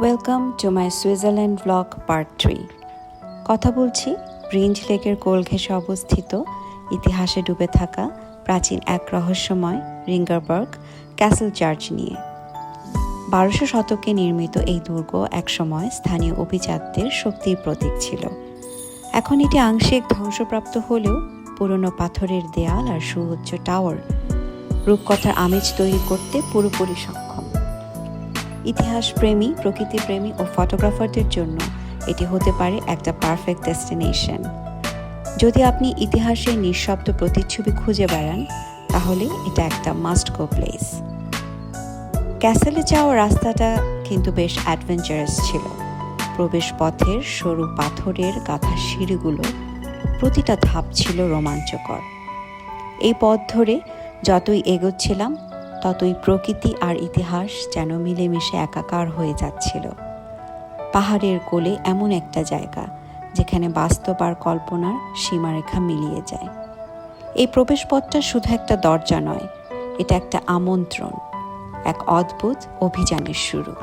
Welcome to my Switzerland blog part three কথা বলছি ব্রিঞ্জ লেকের কোল ঘেঁষে অবস্থিত, ইতিহাসে ডুবে থাকা প্রাচীন এক রহস্যময় রিঙ্গারবার্গ ক্যাসেল চার্চ নিয়ে। বারোশো শতকে নির্মিত এই দুর্গ একসময় স্থানীয় অভিজাতদের শক্তির প্রতীক ছিল। এখন এটি আংশিক ধ্বংসপ্রাপ্ত হলেও পুরনো পাথরের দেয়াল আর সুউচ্চ টাওয়ার, রূপকথার আমেজ তৈরি করতে পুরোপুরি সক্ষম। ইতিহাস প্রেমী প্রকৃতি প্রেমী ও ফটোগ্রাফারদের জন্য এটি হতে পারে একটা পারফেক্ট ডেস্টিনেশন যদি আপনি ইতিহাসের নিঃশব্দ প্রতিচ্ছবি খুঁজে বেড়ান, তাহলে এটা একটা মাস্ট গো প্লেস ক্যাসেলে যাওয়ার রাস্তাটা কিন্তু বেশ অ্যাডভেঞ্চারাস ছিল। প্রবেশ পথের সরু পাথরের গাঁথা সিঁড়িগুলো প্রতিটা ধাপ ছিল রোমাঞ্চকর। এই পথ ধরে যতই এগোচ্ছিলাম ততই প্রকৃতি আর ইতিহাস যেন মিলেমিশে একাকার হয়ে যাচ্ছিল। পাহাড়ের কোলে এমন একটা জায়গা, যেখানে বাস্তব আর কল্পনার সীমারেখা মিলিয়ে যায়। এই প্রবেশপথটা শুধু একটা দরজা নয়, এটা একটা আমন্ত্রণ, এক অদ্ভুত অভিযানের শুরু।